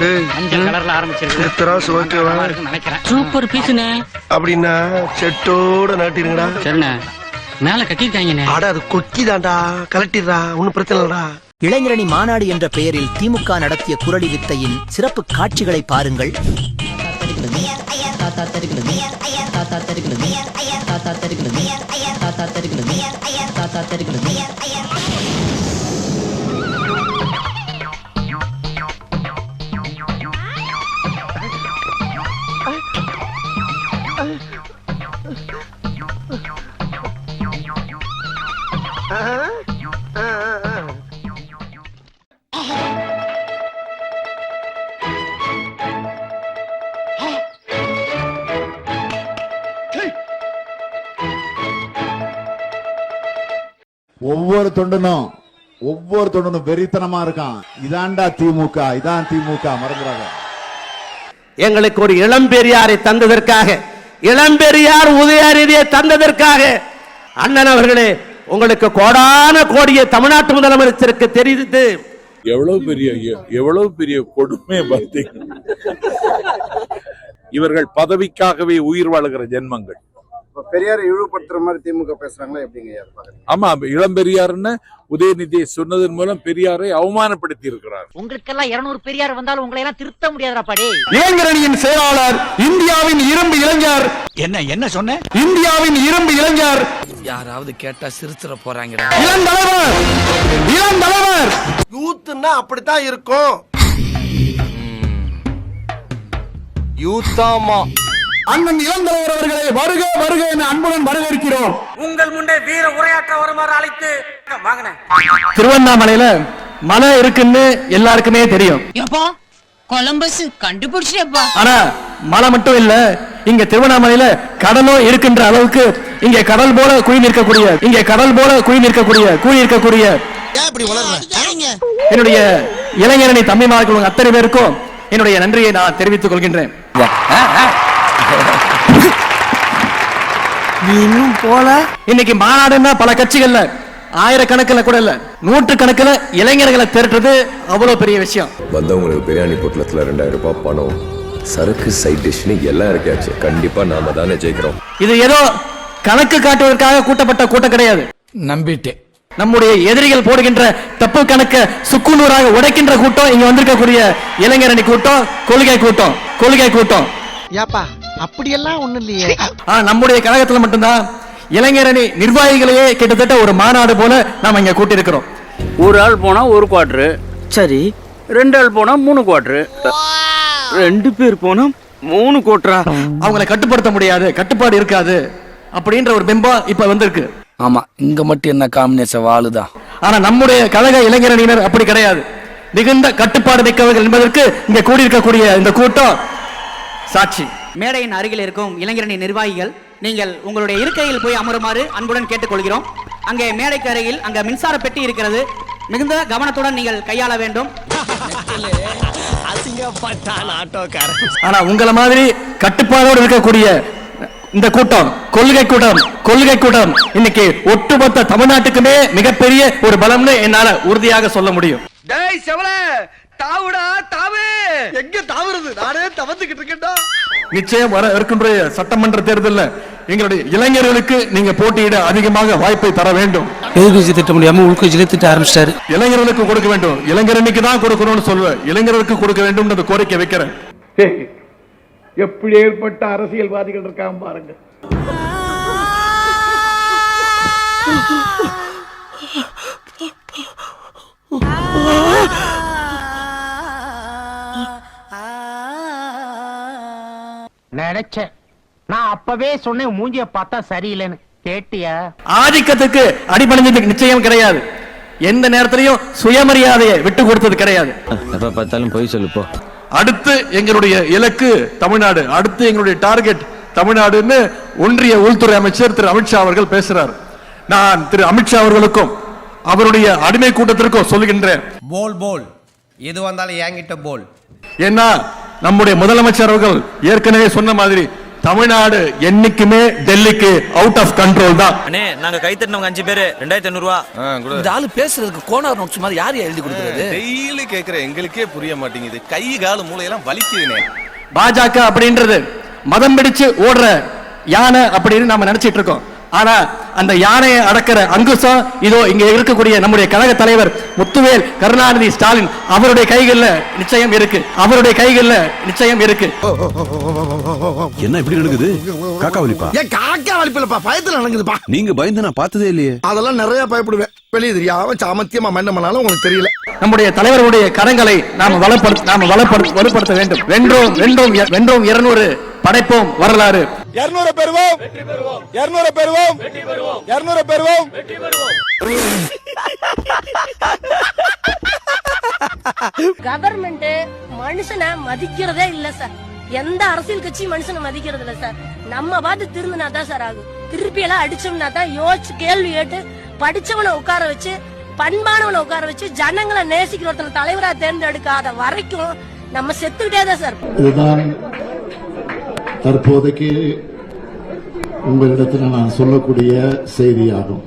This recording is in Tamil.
மஞ்சள் கலர்ல ஆரம்பிச்சிருக்கு எத்தராசு ஓகேவா நினைக்கிறேன். சூப்பர் பீஸ்ண்ணே. அப்படின்னா செட்டோட நாட்டிருங்கடா சரிண்ணே. மேல கட்டிருக்காங்கண்ணே அட அது கொக்கி தான்டா கலட்டிடுறா. ஒன்னும் பிரச்சனை இல்லடா. இளைஞரணி மாநாடு என்ற பெயரில் திமுக நடத்திய குரலி வித்தையின் சிறப்பு காட்சிகளை பாருங்கள். ஒவ்வொரு தொண்டனும் ஒவ்வொரு தொண்டனும் வெறித்தனமா இருக்கான். இதான்டா திமுக இதான் திமுக மறந்துடாத எங்களுக்கு ஒரு இளம்பெரியாரை தந்ததற்காக இளம்பெரியார் உதயநிதியை தந்ததற்காக அண்ணன் அவர்களே உங்களுக்கு கோடான கோடிய தமிழ்நாட்டு முதலமைச்சருக்கு தெரிவித்து எவ்வளவு பெரிய எவ்வளவு பெரிய கொடுமை பார்த்தீங்க இவர்கள் பதவிக்காகவே உயிர் வாழுகிற ஜென்மங்கள். பெரியாரை இழிவுபடுத்துற மாதிரி திமுக பேசுறாங்களா எப்படிங்க ஆமா இளம் பெரியார்னு உதயநிதியை சொன்னதன் மூலம் பெரியாரை அவமானப்படுத்தி இருக்கிறார். உங்களுக்கெல்லாம் இருநூறு பெரியார் வந்தாலும் உங்களை எல்லாம் திருத்த முடியாதுடா படி. இளைஞரணியின் செயலாளர் இந்தியாவின் இரும்பு இளைஞர். என்ன என்ன சொன்ன? இந்தியாவின் இரும்பு இளைஞர். யாராவது கேட்டா சிரிச்சிட போறாங்க இளந்தலைவர் இளந்தலைவர் யூத்னா அப்படித்தான் இருக்கும். யூத்தாமா அண்ணன் இளந்தலைவர் அவர்களை வருக வருக என அன்புடன் வரவேற்கிறோம். உங்கள் முன்னே வீர உரையாற்ற வருமாறு அழைத்து திருவண்ணாமலையில மலை இருக்குன்னு எல்லாருக்குமே தெரியும். எப்பா கொலம்பஸ் கண்டுபிடிச்சிட்டப்பா. ஆனா மலை மட்டும் இல்ல இங்க திருவண்ணாமலையில கடலும் இருக்கின்ற அளவுக்கு இங்க கடல் போல குழி நிற்கக்கூடிய இங்க கடல் போல குழி நிற்கக்கூடிய குழி இருக்கக்கூடிய என்னுடைய இளைஞரணி தம்பிமார்கள் அத்தனை பேருக்கும் என்னுடைய நன்றியை நான் தெரிவித்துக் கொள்கின்றேன். இன்னும் போல? இன்னைக்கு மாநாடுன்னா பல கட்சிகள்ல ஆயிரக்கணக்கில் கூட இல்ல நூற்று கணக்கில் இளைஞர்களை திரட்டுறது அவ்வளவு பெரிய விஷயம். வந்தவங்களுக்கு பிரியாணி பொட்டலத்துல ரெண்டாயிரம் ரூபாய் பணம். சரக்கு சைட் டிஷ்னு எல்லாம் இருக்காச்சு. கண்டிப்பா நாம தானே ஜெயிக்கிறோம். இது ஏதோ கணக்கு காட்டுவதற்காக கூட்டப்பட்ட கூட்டம் கிடையாது. நம்பிட்டேன். நம்முடைய எதிரிகள் போடுகின்ற தப்பு கணக்க சுக்குநூறாக உடைக்கின்ற கூட்டம் இங்க வந்திருக்கக்கூடிய இளைஞரணி கூட்டம் கொள்கை கூட்டம் கொள்கை கூட்டம். ஏப்பா அப்படியெல்லாம் ஒண்ணும் இல்லையே. நம்முடைய கழகத்துல மட்டும்தான். இளைஞரணி நிர்வாகிகளையே கிட்டத்தட்ட ஒரு மாநாடு போல நாம இங்க கூட்டியிருக்கிறோம். ஒரு ஆள் போனா ஒரு குவாட்ரு சரி. ரெண்டு ஆள் போனா மூணு குவாட்ரு ரெண்டு பேர் போனா மூணு கோட்டரா அவங்களை கட்டுப்படுத்த முடியாது கட்டுப்பாடு இருக்காது அப்படின்ற ஒரு பிம்பம் இப்ப வந்திருக்கு. ஆமா இங்க மட்டும் என்ன காம்பினேஷன் வாளுதான் ஆனா நம்முடைய கழக இளைஞரணியினர் அப்படி கிடையாது. மிகுந்த கட்டுப்பாடு மிக்கவர்கள் என்பதற்கு இங்க கூடியிருக்கக்கூடிய இந்த கூட்டம் சாட்சி. மேடையின் அருகில் இருக்கும் இளைஞரணி நிர்வாகிகள் நீங்கள் உங்களுடைய இருக்கையில் போய் அமருமாறு அன்புடன் கேட்டுக்கொள்கிறோம். அங்கே மேடைக்கு அருகில் அங்க மின்சார பெட்டி இருக்கிறது. மிகுந்த கவனத்துடன் நீங்கள் கையாள வேண்டும். ஆனா உங்களை மாதிரி கட்டுப்பாடோடு இருக்கக்கூடிய இந்த கூட்டம் கொள்கை கூட்டம் கொள்கை கூட்டம் இன்னைக்கு ஒட்டுமொத்த தமிழ்நாட்டுக்குமே மிகப்பெரிய ஒரு பலம்னு என்னால உறுதியாக சொல்ல முடியும். தாவுடா தாவு. எங்க தாவுறது? நானே தவந்துகிட்டு இருக்கேன்டா. நிச்சயம் வர இருக்கின்ற சட்டமன்ற தேர்தல்ல எங்களுடைய இளைஞர்களுக்கு நீங்க போட்டியிட அதிகமாக வாய்ப்பை தர வேண்டும். எதிர்கட்சி திட்ட முடியாம உள்கட்சியிலே திட்ட ஆரம்பிச்சிட்டாரு. இளைஞர்களுக்கு கொடுக்க வேண்டும். இளைஞரணிக்கு தான் கொடுக்கணும்னு சொல்லுவேன். இளைஞர்களுக்கு கொடுக்க வேண்டும் கோரிக்கை வைக்கிறேன். எப்படி ஏற்பட்ட அரசியல்வாதிகள் இருக்காங்க பாருங்க. நினைச்சேன். நான் அப்பவே சொன்னேன் மூஞ்சிய பார்த்தா சரியில்லைன்னு. கேட்டியா? ஆதிக்கத்துக்கு அடிபணிஞ்சது நிச்சயம் கிடையாது. எந்த நேரத்திலையும் சுயமரியாதையை விட்டு கொடுத்தது கிடையாது. எப்ப பார்த்தாலும் போய் சொல்லுப்போ அடுத்து எங்களுடைய இலக்கு தமிழ்நாடு. அடுத்து எங்களுடைய டார்கெட் தமிழ்நாடுன்னு ஒன்றிய உள்துறை அமைச்சர் திரு அமித்ஷா அவர்கள் பேசுறார். நான் திரு அமித்ஷா அவர்களுக்கும் அவருடைய அடிமை கூட்டத்திற்கும் சொல்லுகின்றேன். போல் போல். எது வந்தாலும் என்கிட்ட போல். ஏன்னா நம்முடைய முதலமைச்சர் அவர்கள் ஏற்கனவே சொன்ன மாதிரி தமிழ்நாடு என்னைக்குமே டெல்லிக்கு அவுட் ஆஃப் கண்ட்ரோல் தான். அண்ணே நாங்க கை தட்டினவங்க அஞ்சு பேரு ரெண்டாயிரத்தி ஐநூறு ரூபா இந்த ஆளு பேசுறதுக்கு கோனார் நோட்ஸ் மாதிரி யார் எழுதி கொடுக்குறது? டெய்லி கேக்குற எங்களுக்கே புரிய மாட்டேங்குது. கை கால் மூளையெல்லாம் வலிக்குதுனே. பாஜக அப்படின்றது மதம் பிடிச்சு ஓடுற யானை அப்படின்னு நாம நினைச்சிட்டு இருக்கோம். ஆனா அந்த யானையை அடக்கிற அங்குசம் இதோ இங்க இருக்கக்கூடிய நம்முடைய கழக தலைவர் முத்துவேல் கருணாநிதி ஸ்டாலின் அவருடைய கைகள்ல நிச்சயம் இருக்கு. அவருடைய கைகள்ல நிச்சயம் இருக்கு. என்ன இப்படி நடக்குது? காக்கா வலிப்பா? ஏன் காக்கா வலிப்பில்லப்பா. பயத்துல நடக்குதுப்பா. நீங்க பயந்து நான் பார்த்ததே இல்லையே. அதெல்லாம் நிறைய பயப்படுவேன். வெளியே தெரியாம சாமத்தியமா என்ன பண்ணாலும் உங்களுக்கு தெரியல. நம்முடைய தலைவருடைய கரங்களை நாம் வளப்படுத்த நாம வளப்படுத்த வலுப்படுத்த வேண்டும். வென்றோம் வென்றோம் வென்றோம் இருநூறு. படைப்போம் வரலாறு. இருநூறு பெறுவோம். இருநூறு பெறுவோம். இருநூறு பெறுவோம். கவர்மெண்ட் மனுஷனை மதிக்கிறதே இல்ல சார். எந்த அரசியல் கட்சி மனுஷனை மதிக்கிறது இல்ல சார். நம்ம பார்த்து திரும்பினா தான் சார் ஆகும். திருப்பி எல்லாம் அடிச்சோம்னா தான் யோசிச்சு கேள்வி கேட்டு படிச்சவனை உட்கார வச்சு பண்பானவனை உட்கார வச்சு ஜனங்களை நேசிக்கிற ஒருத்தனை தலைவரா தேர்ந்தெடுக்காத வரைக்கும் நம்ம செத்துக்கிட்டே தான் சார். இதுதான் தற்போதைக்கு உங்களிடத்தில் நான் சொல்லக்கூடிய செய்தியாகும்.